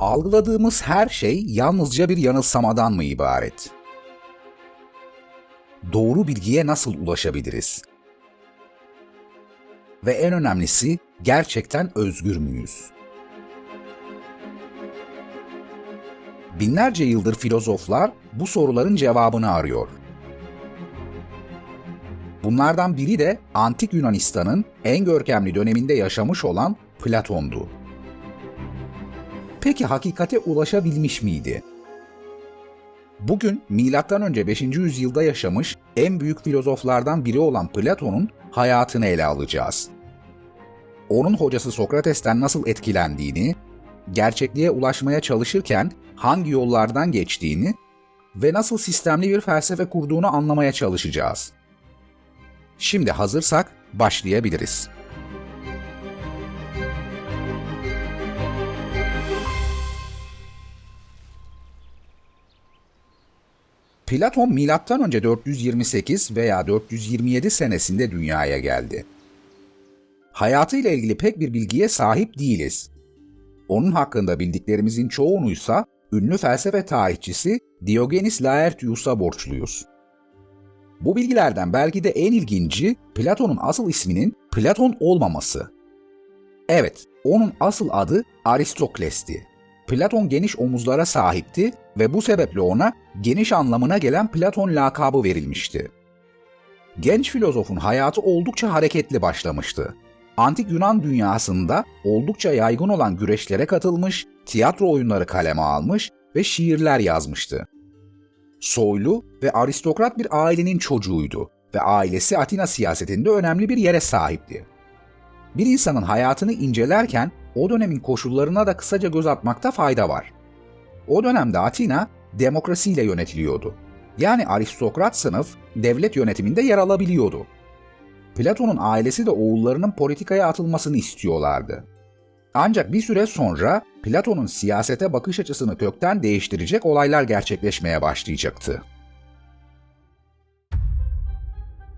Algıladığımız her şey yalnızca bir yanılsamadan mı ibaret? Doğru bilgiye nasıl ulaşabiliriz? Ve en önemlisi gerçekten özgür müyüz? Binlerce yıldır filozoflar bu soruların cevabını arıyor. Bunlardan biri de antik Yunanistan'ın en görkemli döneminde yaşamış olan Platon'du. Peki hakikate ulaşabilmiş miydi? Bugün M.Ö. 5. yüzyılda yaşamış en büyük filozoflardan biri olan Platon'un hayatını ele alacağız. Onun hocası Sokrates'ten nasıl etkilendiğini, gerçekliğe ulaşmaya çalışırken hangi yollardan geçtiğini ve nasıl sistemli bir felsefe kurduğunu anlamaya çalışacağız. Şimdi hazırsak başlayabiliriz. Platon milattan önce 428 veya 427 senesinde dünyaya geldi. Hayatıyla ilgili pek bir bilgiye sahip değiliz. Onun hakkında bildiklerimizin çoğunuysa ünlü felsefe tarihçisi Diogenes Laertius'a borçluyuz. Bu bilgilerden belki de en ilginci Platon'un asıl isminin Platon olmaması. Evet, onun asıl adı Aristokles'ti. Platon geniş omuzlara sahipti ve bu sebeple ona geniş anlamına gelen Platon lakabı verilmişti. Genç filozofun hayatı oldukça hareketli başlamıştı. Antik Yunan dünyasında oldukça yaygın olan güreşlere katılmış, tiyatro oyunları kaleme almış ve şiirler yazmıştı. Soylu ve aristokrat bir ailenin çocuğuydu ve ailesi Atina siyasetinde önemli bir yere sahipti. Bir insanın hayatını incelerken o dönemin koşullarına da kısaca göz atmakta fayda var. O dönemde Atina demokrasiyle yönetiliyordu. Yani aristokrat sınıf devlet yönetiminde yer alabiliyordu. Platon'un ailesi de oğullarının politikaya atılmasını istiyorlardı. Ancak bir süre sonra Platon'un siyasete bakış açısını kökten değiştirecek olaylar gerçekleşmeye başlayacaktı.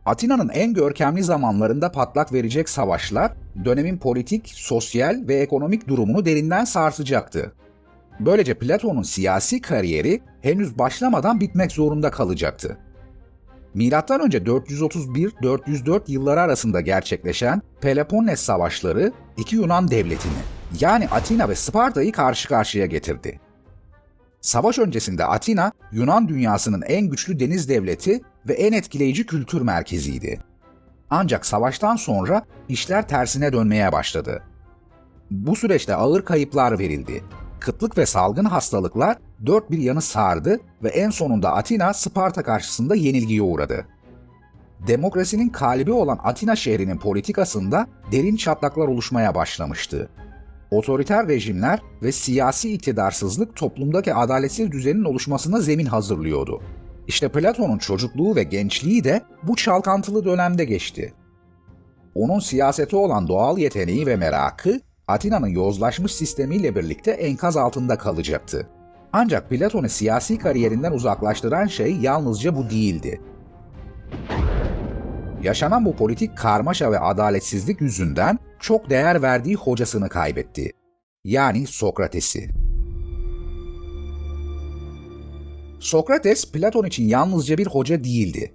Atina'nın en görkemli zamanlarında patlak verecek savaşlar dönemin politik, sosyal ve ekonomik durumunu derinden sarsacaktı. Böylece Platon'un siyasi kariyeri henüz başlamadan bitmek zorunda kalacaktı. Milattan önce 431-404 yılları arasında gerçekleşen Peloponnes savaşları iki Yunan devletini yani Atina ve Sparta'yı karşı karşıya getirdi. Savaş öncesinde Atina, Yunan dünyasının en güçlü deniz devleti ve en etkileyici kültür merkeziydi. Ancak savaştan sonra işler tersine dönmeye başladı. Bu süreçte ağır kayıplar verildi. Kıtlık ve salgın hastalıklar dört bir yanı sardı ve en sonunda Atina Sparta karşısında yenilgiye uğradı. Demokrasinin kalbi olan Atina şehrinin politikasında derin çatlaklar oluşmaya başlamıştı. Otoriter rejimler ve siyasi iktidarsızlık toplumdaki adaletsiz düzenin oluşmasına zemin hazırlıyordu. İşte Platon'un çocukluğu ve gençliği de bu çalkantılı dönemde geçti. Onun siyasete olan doğal yeteneği ve merakı Atina'nın yozlaşmış sistemiyle birlikte enkaz altında kalacaktı. Ancak Platon'u siyasi kariyerinden uzaklaştıran şey yalnızca bu değildi. Yaşanan bu politik karmaşa ve adaletsizlik yüzünden çok değer verdiği hocasını kaybetti. Yani Sokrates'i. Sokrates, Platon için yalnızca bir hoca değildi.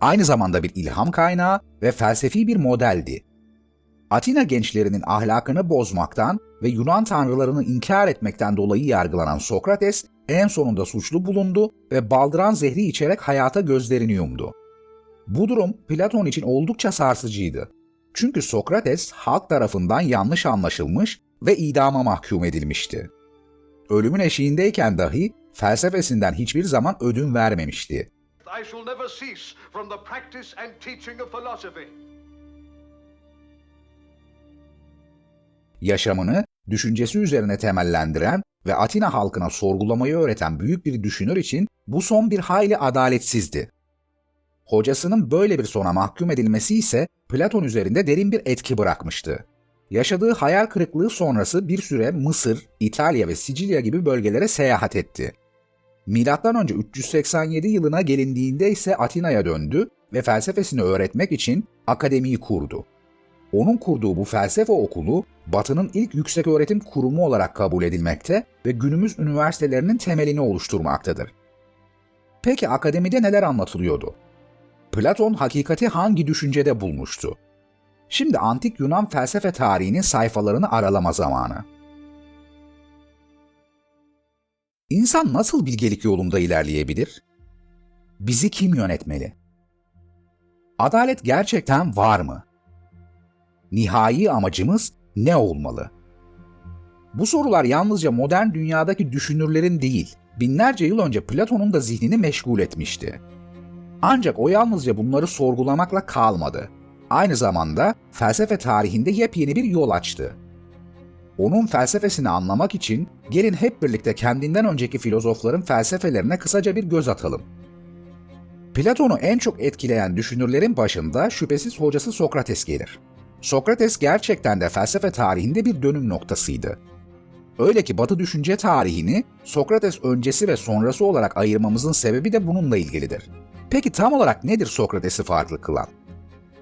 Aynı zamanda bir ilham kaynağı ve felsefi bir modeldi. Atina gençlerinin ahlakını bozmaktan ve Yunan tanrılarını inkar etmekten dolayı yargılanan Sokrates en sonunda suçlu bulundu ve baldıran zehri içerek hayata gözlerini yumdu. Bu durum Platon için oldukça sarsıcıydı. Çünkü Sokrates halk tarafından yanlış anlaşılmış ve idama mahkum edilmişti. Ölümün eşiğindeyken dahi felsefesinden hiçbir zaman ödün vermemişti. I shall never cease from the practice and teaching of philosophy. Yaşamını düşüncesi üzerine temellendiren ve Atina halkına sorgulamayı öğreten büyük bir düşünür için bu son bir hayli adaletsizdi. Hocasının böyle bir sona mahkum edilmesi ise Platon üzerinde derin bir etki bırakmıştı. Yaşadığı hayal kırıklığı sonrası bir süre Mısır, İtalya ve Sicilya gibi bölgelere seyahat etti. Önce 387 yılına gelindiğinde ise Atina'ya döndü ve felsefesini öğretmek için akademiyi kurdu. Onun kurduğu bu felsefe okulu Batı'nın ilk yüksek öğretim kurumu olarak kabul edilmekte ve günümüz üniversitelerinin temelini oluşturmaktadır. Peki akademide neler anlatılıyordu? Platon hakikati hangi düşüncede bulmuştu? Şimdi antik Yunan felsefe tarihinin sayfalarını aralama zamanı. İnsan nasıl bilgelik yolunda ilerleyebilir? Bizi kim yönetmeli? Adalet gerçekten var mı? Nihai amacımız ne olmalı? Bu sorular yalnızca modern dünyadaki düşünürlerin değil, binlerce yıl önce Platon'un da zihnini meşgul etmişti. Ancak o yalnızca bunları sorgulamakla kalmadı. Aynı zamanda felsefe tarihinde yepyeni bir yol açtı. Onun felsefesini anlamak için gelin hep birlikte kendinden önceki filozofların felsefelerine kısaca bir göz atalım. Platon'u en çok etkileyen düşünürlerin başında şüphesiz hocası Sokrates gelir. Sokrates gerçekten de felsefe tarihinde bir dönüm noktasıydı. Öyle ki Batı düşünce tarihini Sokrates öncesi ve sonrası olarak ayırmamızın sebebi de bununla ilgilidir. Peki tam olarak nedir Sokrates'i farklı kılan?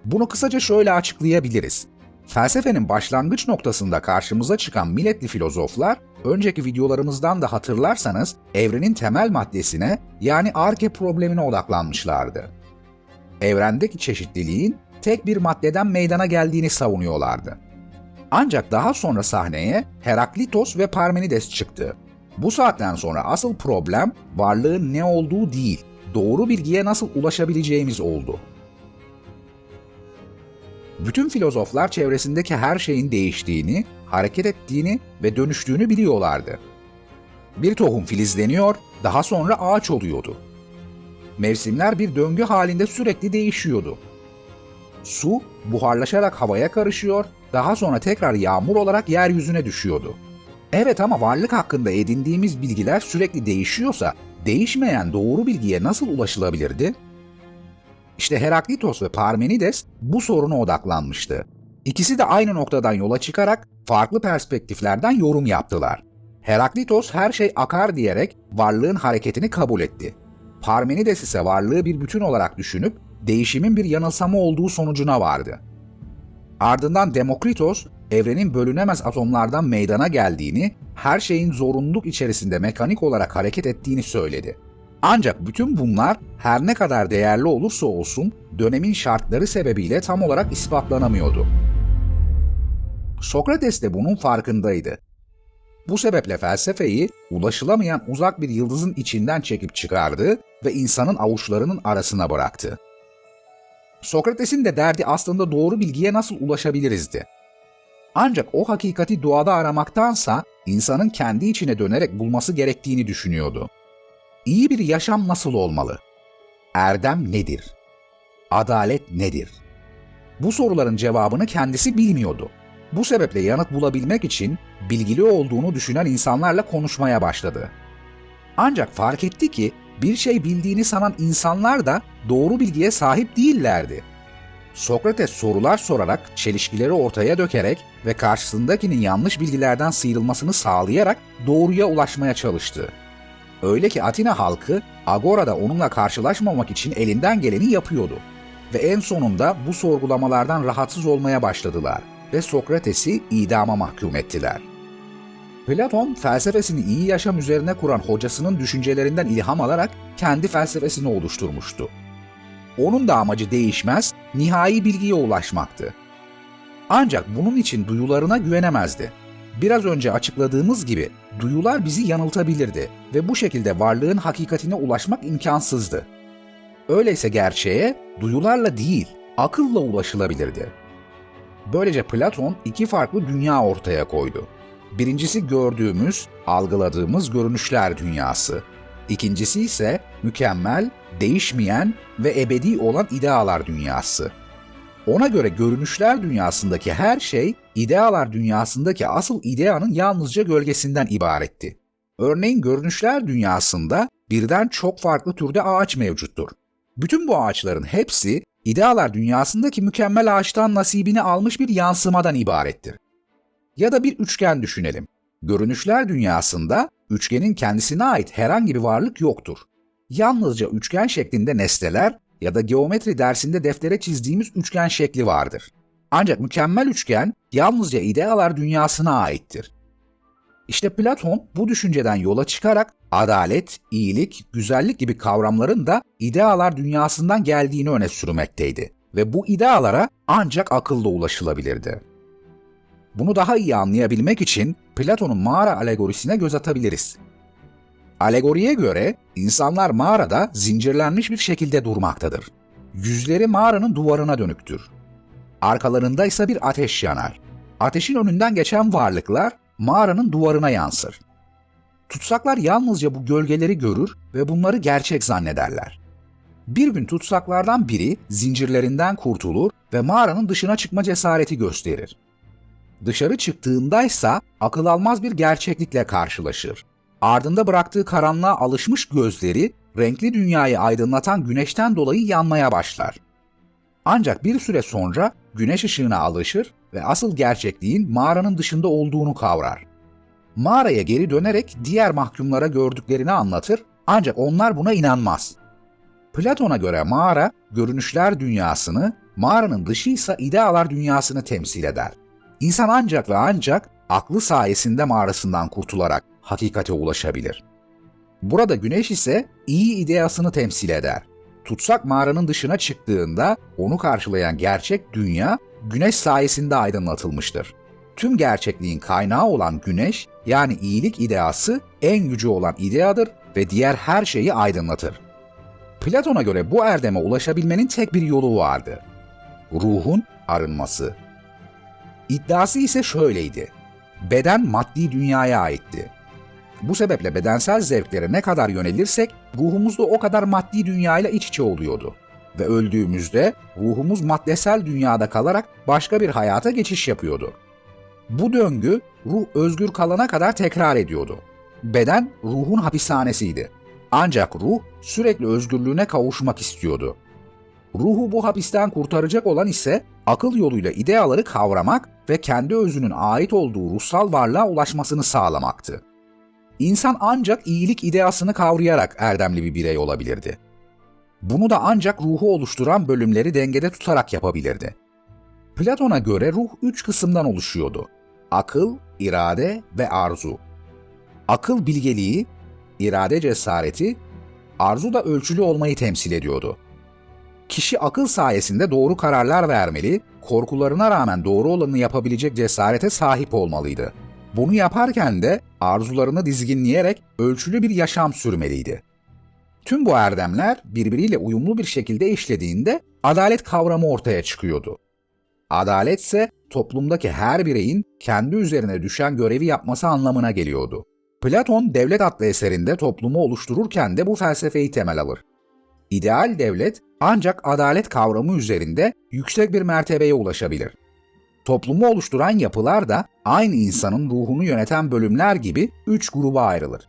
Bunu kısaca şöyle açıklayabiliriz. Felsefenin başlangıç noktasında karşımıza çıkan milletli filozoflar, önceki videolarımızdan da hatırlarsanız evrenin temel maddesine yani arke problemine odaklanmışlardı. Evrendeki çeşitliliğin tek bir maddeden meydana geldiğini savunuyorlardı. Ancak daha sonra sahneye Heraklitos ve Parmenides çıktı. Bu saatten sonra asıl problem varlığın ne olduğu değil, doğru bilgiye nasıl ulaşabileceğimiz oldu. Bütün filozoflar çevresindeki her şeyin değiştiğini, hareket ettiğini ve dönüştüğünü biliyorlardı. Bir tohum filizleniyor, daha sonra ağaç oluyordu. Mevsimler bir döngü halinde sürekli değişiyordu. Su buharlaşarak havaya karışıyor, daha sonra tekrar yağmur olarak yeryüzüne düşüyordu. Evet ama varlık hakkında edindiğimiz bilgiler sürekli değişiyorsa değişmeyen doğru bilgiye nasıl ulaşılabilirdi? İşte Heraklitos ve Parmenides bu soruna odaklanmıştı. İkisi de aynı noktadan yola çıkarak farklı perspektiflerden yorum yaptılar. Heraklitos her şey akar diyerek varlığın hareketini kabul etti. Parmenides ise varlığı bir bütün olarak düşünüp değişimin bir yanılsama olduğu sonucuna vardı. Ardından Demokritos, evrenin bölünemez atomlardan meydana geldiğini, her şeyin zorunluluk içerisinde mekanik olarak hareket ettiğini söyledi. Ancak bütün bunlar her ne kadar değerli olursa olsun dönemin şartları sebebiyle tam olarak ispatlanamıyordu. Sokrates de bunun farkındaydı. Bu sebeple felsefeyi ulaşılamayan uzak bir yıldızın içinden çekip çıkardı ve insanın avuçlarının arasına bıraktı. Sokrates'in de derdi aslında doğru bilgiye nasıl ulaşabilirizdi. Ancak o hakikati doğada aramaktansa insanın kendi içine dönerek bulması gerektiğini düşünüyordu. İyi bir yaşam nasıl olmalı? Erdem nedir? Adalet nedir? Bu soruların cevabını kendisi bilmiyordu. Bu sebeple yanıt bulabilmek için bilgili olduğunu düşünen insanlarla konuşmaya başladı. Ancak fark etti ki bir şey bildiğini sanan insanlar da doğru bilgiye sahip değillerdi. Sokrates sorular sorarak, çelişkileri ortaya dökerek ve karşısındakinin yanlış bilgilerden sıyrılmasını sağlayarak doğruya ulaşmaya çalıştı. Öyle ki Atina halkı Agora'da onunla karşılaşmamak için elinden geleni yapıyordu. Ve en sonunda bu sorgulamalardan rahatsız olmaya başladılar ve Sokrates'i idama mahkum ettiler. Platon felsefesini iyi yaşam üzerine kuran hocasının düşüncelerinden ilham alarak kendi felsefesini oluşturmuştu. Onun da amacı değişmez, nihai bilgiye ulaşmaktı. Ancak bunun için duyularına güvenemezdi. Biraz önce açıkladığımız gibi duyular bizi yanıltabilirdi ve bu şekilde varlığın hakikatine ulaşmak imkansızdı. Öyleyse gerçeğe duyularla değil, akılla ulaşılabilirdi. Böylece Platon iki farklı dünya ortaya koydu. Birincisi gördüğümüz, algıladığımız görünüşler dünyası. İkincisi ise mükemmel, değişmeyen ve ebedi olan idealar dünyası. Ona göre görünüşler dünyasındaki her şey, idealar dünyasındaki asıl ideanın yalnızca gölgesinden ibaretti. Örneğin görünüşler dünyasında birden çok farklı türde ağaç mevcuttur. Bütün bu ağaçların hepsi idealar dünyasındaki mükemmel ağaçtan nasibini almış bir yansımadan ibarettir. Ya da bir üçgen düşünelim. Görünüşler dünyasında üçgenin kendisine ait herhangi bir varlık yoktur. Yalnızca üçgen şeklinde nesneler ya da geometri dersinde deftere çizdiğimiz üçgen şekli vardır. Ancak mükemmel üçgen yalnızca idealar dünyasına aittir. İşte Platon bu düşünceden yola çıkarak adalet, iyilik, güzellik gibi kavramların da idealar dünyasından geldiğini öne sürmekteydi ve bu idealara ancak akılla ulaşılabilirdi. Bunu daha iyi anlayabilmek için Platon'un mağara alegorisine göz atabiliriz. Alegoriye göre insanlar mağarada zincirlenmiş bir şekilde durmaktadır. Yüzleri mağaranın duvarına dönüktür. Arkalarında ise bir ateş yanar. Ateşin önünden geçen varlıklar mağaranın duvarına yansır. Tutsaklar yalnızca bu gölgeleri görür ve bunları gerçek zannederler. Bir gün tutsaklardan biri zincirlerinden kurtulur ve mağaranın dışına çıkma cesareti gösterir. Dışarı çıktığındaysa akıl almaz bir gerçeklikle karşılaşır. Ardında bıraktığı karanlığa alışmış gözleri renkli dünyayı aydınlatan güneşten dolayı yanmaya başlar. Ancak bir süre sonra güneş ışığına alışır ve asıl gerçekliğin mağaranın dışında olduğunu kavrar. Mağaraya geri dönerek diğer mahkumlara gördüklerini anlatır ancak onlar buna inanmaz. Platon'a göre mağara görünüşler dünyasını, mağaranın dışı ise idealar dünyasını temsil eder. İnsan ancak ve ancak aklı sayesinde mağarasından kurtularak hakikate ulaşabilir. Burada güneş ise iyi ideasını temsil eder. Tutsak mağaranın dışına çıktığında onu karşılayan gerçek dünya güneş sayesinde aydınlatılmıştır. Tüm gerçekliğin kaynağı olan güneş yani iyilik ideası en gücü olan ideadır ve diğer her şeyi aydınlatır. Platon'a göre bu erdeme ulaşabilmenin tek bir yolu vardı. Ruhun arınması. İddiası ise şöyleydi. Beden maddi dünyaya aitti. Bu sebeple bedensel zevklere ne kadar yönelirsek ruhumuz da o kadar maddi dünyayla iç içe oluyordu. Ve öldüğümüzde ruhumuz maddesel dünyada kalarak başka bir hayata geçiş yapıyordu. Bu döngü ruh özgür kalana kadar tekrar ediyordu. Beden ruhun hapishanesiydi. Ancak ruh sürekli özgürlüğüne kavuşmak istiyordu. Ruhu bu hapisten kurtaracak olan ise akıl yoluyla ideaları kavramak ve kendi özünün ait olduğu ruhsal varlığa ulaşmasını sağlamaktı. İnsan ancak iyilik ideasını kavrayarak erdemli bir birey olabilirdi. Bunu da ancak ruhu oluşturan bölümleri dengede tutarak yapabilirdi. Platon'a göre ruh üç kısımdan oluşuyordu. Akıl, irade ve arzu. Akıl bilgeliği, irade cesareti, arzu da ölçülü olmayı temsil ediyordu. Kişi akıl sayesinde doğru kararlar vermeli, korkularına rağmen doğru olanı yapabilecek cesarete sahip olmalıydı. Bunu yaparken de arzularını dizginleyerek ölçülü bir yaşam sürmeliydi. Tüm bu erdemler birbiriyle uyumlu bir şekilde işlediğinde adalet kavramı ortaya çıkıyordu. Adalet ise toplumdaki her bireyin kendi üzerine düşen görevi yapması anlamına geliyordu. Platon Devlet adlı eserinde toplumu oluştururken de bu felsefeyi temel alır. İdeal devlet ancak adalet kavramı üzerinde yüksek bir mertebeye ulaşabilir. Toplumu oluşturan yapılar da aynı insanın ruhunu yöneten bölümler gibi üç gruba ayrılır.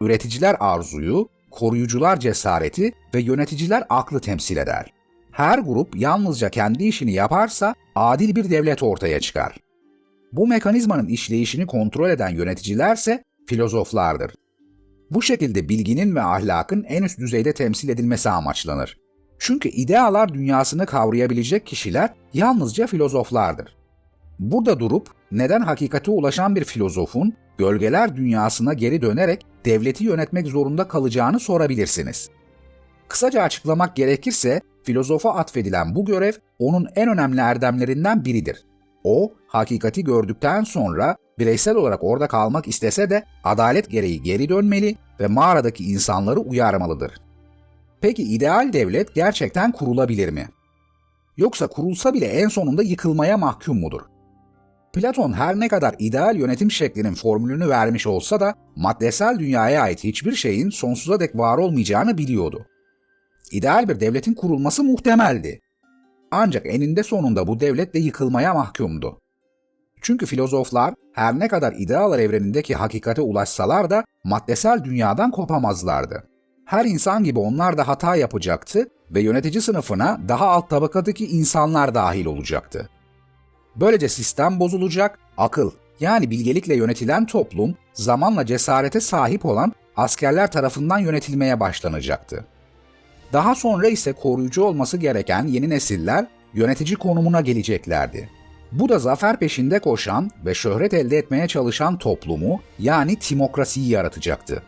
Üreticiler arzuyu, koruyucular cesareti ve yöneticiler aklı temsil eder. Her grup yalnızca kendi işini yaparsa adil bir devlet ortaya çıkar. Bu mekanizmanın işleyişini kontrol eden yöneticilerse filozoflardır. Bu şekilde bilginin ve ahlakın en üst düzeyde temsil edilmesi amaçlanır. Çünkü idealar dünyasını kavrayabilecek kişiler yalnızca filozoflardır. Burada durup neden hakikate ulaşan bir filozofun gölgeler dünyasına geri dönerek devleti yönetmek zorunda kalacağını sorabilirsiniz. Kısaca açıklamak gerekirse filozofa atfedilen bu görev onun en önemli erdemlerinden biridir. O, hakikati gördükten sonra bireysel olarak orada kalmak istese de adalet gereği geri dönmeli ve mağaradaki insanları uyarmalıdır. Peki ideal devlet gerçekten kurulabilir mi? Yoksa kurulsa bile en sonunda yıkılmaya mahkum mudur? Platon her ne kadar ideal yönetim şeklinin formülünü vermiş olsa da maddesel dünyaya ait hiçbir şeyin sonsuza dek var olmayacağını biliyordu. İdeal bir devletin kurulması muhtemeldi. Ancak eninde sonunda bu devlet de yıkılmaya mahkumdu. Çünkü filozoflar her ne kadar idealar evrenindeki hakikate ulaşsalar da maddesel dünyadan kopamazlardı. Her insan gibi onlar da hata yapacaktı ve yönetici sınıfına daha alt tabakadaki insanlar dahil olacaktı. Böylece sistem bozulacak, akıl yani bilgelikle yönetilen toplum zamanla cesarete sahip olan askerler tarafından yönetilmeye başlanacaktı. Daha sonra ise koruyucu olması gereken yeni nesiller yönetici konumuna geleceklerdi. Bu da zafer peşinde koşan ve şöhret elde etmeye çalışan toplumu yani timokrasiyi yaratacaktı.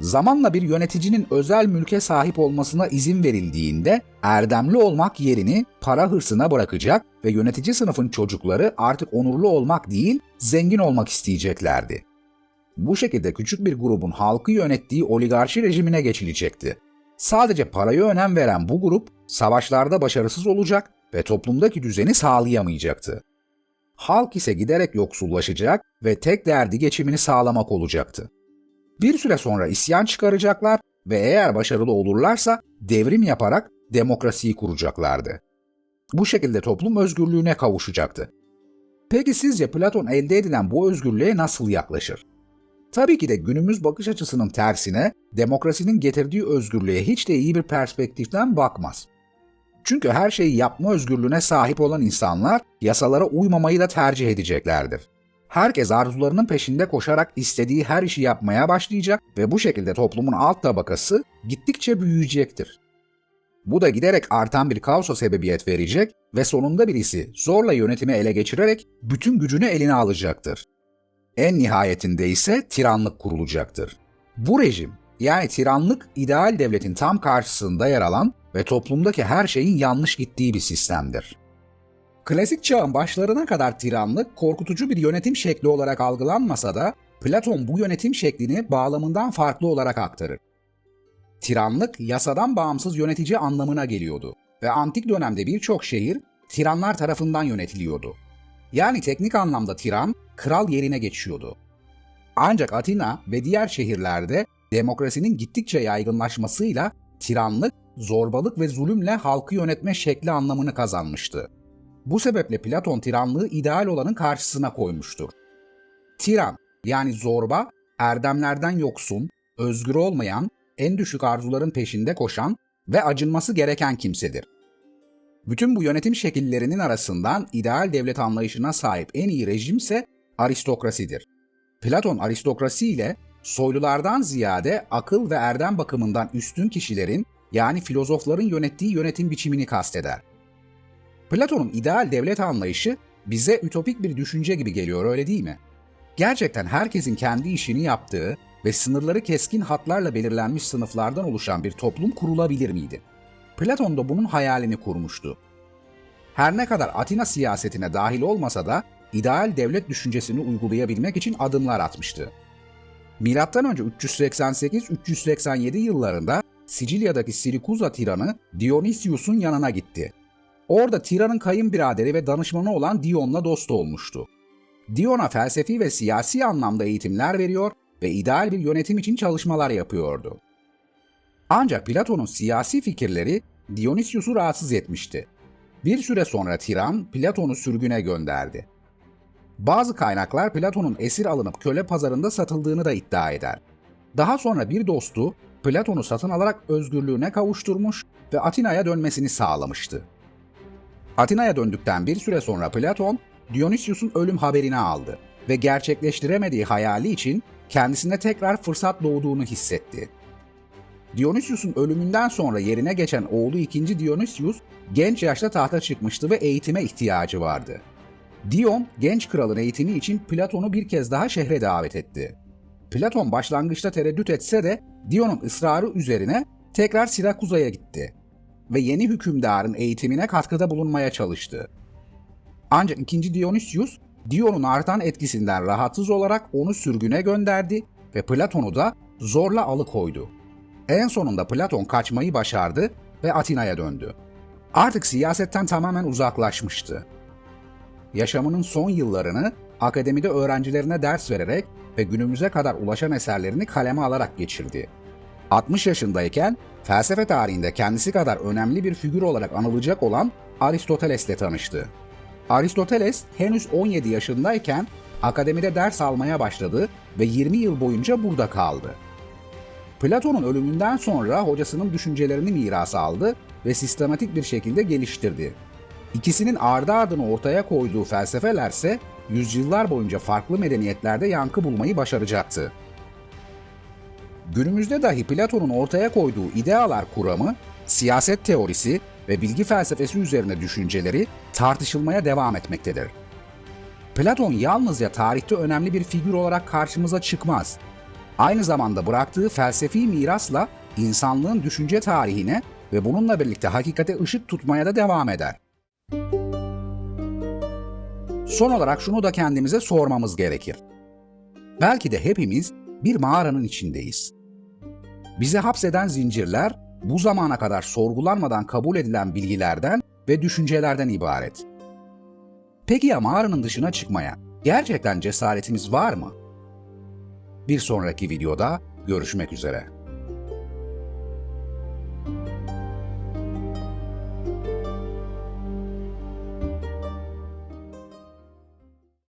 Zamanla bir yöneticinin özel mülke sahip olmasına izin verildiğinde erdemli olmak yerini para hırsına bırakacak ve yönetici sınıfın çocukları artık onurlu olmak değil, zengin olmak isteyeceklerdi. Bu şekilde küçük bir grubun halkı yönettiği oligarşi rejimine geçilecekti. Sadece paraya önem veren bu grup savaşlarda başarısız olacak ve toplumdaki düzeni sağlayamayacaktı. Halk ise giderek yoksullaşacak ve tek derdi geçimini sağlamak olacaktı. Bir süre sonra isyan çıkaracaklar ve eğer başarılı olurlarsa devrim yaparak demokrasiyi kuracaklardı. Bu şekilde toplum özgürlüğüne kavuşacaktı. Peki sizce Platon elde edilen bu özgürlüğe nasıl yaklaşır? Tabii ki de günümüz bakış açısının tersine demokrasinin getirdiği özgürlüğe hiç de iyi bir perspektiften bakmaz. Çünkü her şeyi yapma özgürlüğüne sahip olan insanlar yasalara uymamayı da tercih edeceklerdir. Herkes arzularının peşinde koşarak istediği her işi yapmaya başlayacak ve bu şekilde toplumun alt tabakası gittikçe büyüyecektir. Bu da giderek artan bir kaosa sebebiyet verecek ve sonunda birisi zorla yönetimi ele geçirerek bütün gücünü eline alacaktır. En nihayetinde ise tiranlık kurulacaktır. Bu rejim yani tiranlık ideal devletin tam karşısında yer alan ve toplumdaki her şeyin yanlış gittiği bir sistemdir. Klasik çağın başlarına kadar tiranlık korkutucu bir yönetim şekli olarak algılanmasa da Platon bu yönetim şeklini bağlamından farklı olarak aktarır. Tiranlık yasadan bağımsız yönetici anlamına geliyordu ve antik dönemde birçok şehir tiranlar tarafından yönetiliyordu. Yani teknik anlamda tiran kral yerine geçiyordu. Ancak Atina ve diğer şehirlerde demokrasinin gittikçe yaygınlaşmasıyla tiranlık, zorbalık ve zulümle halkı yönetme şekli anlamını kazanmıştı. Bu sebeple Platon tiranlığı ideal olanın karşısına koymuştur. Tiran yani zorba, erdemlerden yoksun, özgür olmayan, en düşük arzuların peşinde koşan ve acınması gereken kimsedir. Bütün bu yönetim şekillerinin arasından ideal devlet anlayışına sahip en iyi rejim ise aristokrasidir. Platon aristokrasi ile soylulardan ziyade akıl ve erdem bakımından üstün kişilerin yani filozofların yönettiği yönetim biçimini kasteder. Platon'un ideal devlet anlayışı bize ütopik bir düşünce gibi geliyor öyle değil mi? Gerçekten herkesin kendi işini yaptığı ve sınırları keskin hatlarla belirlenmiş sınıflardan oluşan bir toplum kurulabilir miydi? Platon da bunun hayalini kurmuştu. Her ne kadar Atina siyasetine dahil olmasa da ideal devlet düşüncesini uygulayabilmek için adımlar atmıştı. Milattan önce 388-387 yıllarında Sicilya'daki Sirikuza tiranı Dionysius'un yanına gitti. Orada tiranın kayınbiraderi ve danışmanı olan Dion'la dost olmuştu. Dion'a felsefi ve siyasi anlamda eğitimler veriyor ve ideal bir yönetim için çalışmalar yapıyordu. Ancak Platon'un siyasi fikirleri Dionysius'u rahatsız etmişti. Bir süre sonra tiran Platon'u sürgüne gönderdi. Bazı kaynaklar Platon'un esir alınıp köle pazarında satıldığını da iddia eder. Daha sonra bir dostu Platon'u satın alarak özgürlüğüne kavuşturmuş ve Atina'ya dönmesini sağlamıştı. Atina'ya döndükten bir süre sonra Platon, Dionysius'un ölüm haberini aldı ve gerçekleştiremediği hayali için kendisine tekrar fırsat doğduğunu hissetti. Dionysius'un ölümünden sonra yerine geçen oğlu 2. Dionysius genç yaşta tahta çıkmıştı ve eğitime ihtiyacı vardı. Dion, genç kralın eğitimi için Platon'u bir kez daha şehre davet etti. Platon başlangıçta tereddüt etse de Dion'un ısrarı üzerine tekrar Sirakuza'ya gitti ve yeni hükümdarın eğitimine katkıda bulunmaya çalıştı. Ancak 2. Dionysius, Dion'un artan etkisinden rahatsız olarak onu sürgüne gönderdi ve Platon'u da zorla alıkoydu. En sonunda Platon kaçmayı başardı ve Atina'ya döndü. Artık siyasetten tamamen uzaklaşmıştı. Yaşamının son yıllarını akademide öğrencilerine ders vererek ve günümüze kadar ulaşan eserlerini kaleme alarak geçirdi. 60 yaşındayken felsefe tarihinde kendisi kadar önemli bir figür olarak anılacak olan Aristoteles'le tanıştı. Aristoteles henüz 17 yaşındayken akademide ders almaya başladı ve 20 yıl boyunca burada kaldı. Platon'un ölümünden sonra hocasının düşüncelerini miras aldı ve sistematik bir şekilde geliştirdi. İkisinin ardı ardına ortaya koyduğu felsefelerse yüzyıllar boyunca farklı medeniyetlerde yankı bulmayı başaracaktı. Günümüzde dahi Platon'un ortaya koyduğu idealar kuramı siyaset teorisi ve bilgi felsefesi üzerine düşünceleri tartışılmaya devam etmektedir. Platon yalnızca tarihte önemli bir figür olarak karşımıza çıkmaz. Aynı zamanda bıraktığı felsefi mirasla insanlığın düşünce tarihine ve bununla birlikte hakikate ışık tutmaya da devam eder. Son olarak şunu da kendimize sormamız gerekir. Belki de hepimiz bir mağaranın içindeyiz. Bizi hapseden zincirler bu zamana kadar sorgulanmadan kabul edilen bilgilerden ve düşüncelerden ibaret. Peki ya mağaranın dışına çıkmaya gerçekten cesaretimiz var mı? Bir sonraki videoda görüşmek üzere.